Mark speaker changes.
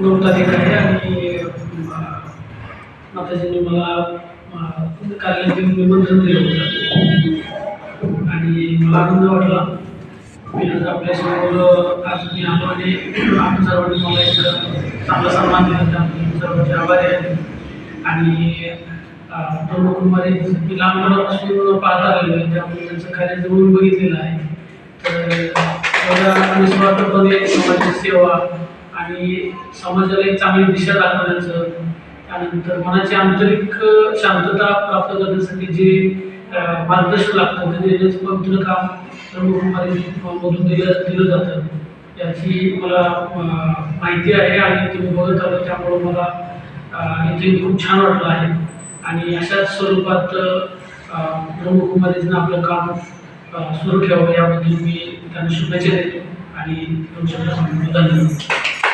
Speaker 1: नऊ तारीख आहे आणि माताजींनी मला कार्यालयाचे निमंत्रण दिलं होतं. आणि मला आनंद वाटला. मी आज आपल्यासमोर आज मी आलो आणि आपण सर्वांनी मला एक चांगला सन्मान दिला. त्याबद्दल सर्वांचे आभारी आहे. आणि अं, प्रमुख कुमारी मी लहानपणापासून पाहत आलेलो आहे. त्यामुळे त्यांचं कार्य जवळून बघितलेलं आहे. तर एवढ्या निस्वार्थपणे समाजाची सेवा आणि समाजाला एक चांगली दिशा दाखवण्याचं त्यानंतर मनाची आंतरिक शांतता प्राप्त करण्यासाठी जे मार्गदर्शन लागतं ते देण्याचं पवित्र काम प्रमुख दिलं दिलं जातं. याची मला माहिती आहे आणि तुम्ही बघत आलो त्यामुळं मला इथे खूप छान वाटलं आहे. आणि अशाच स्वरूपात ब्रह्मकुमारीजनं आपलं काम सुरू ठेवावं याबद्दल मी त्यांना शुभेच्छा देतो. आणि दोन शब्द धन्यवाद.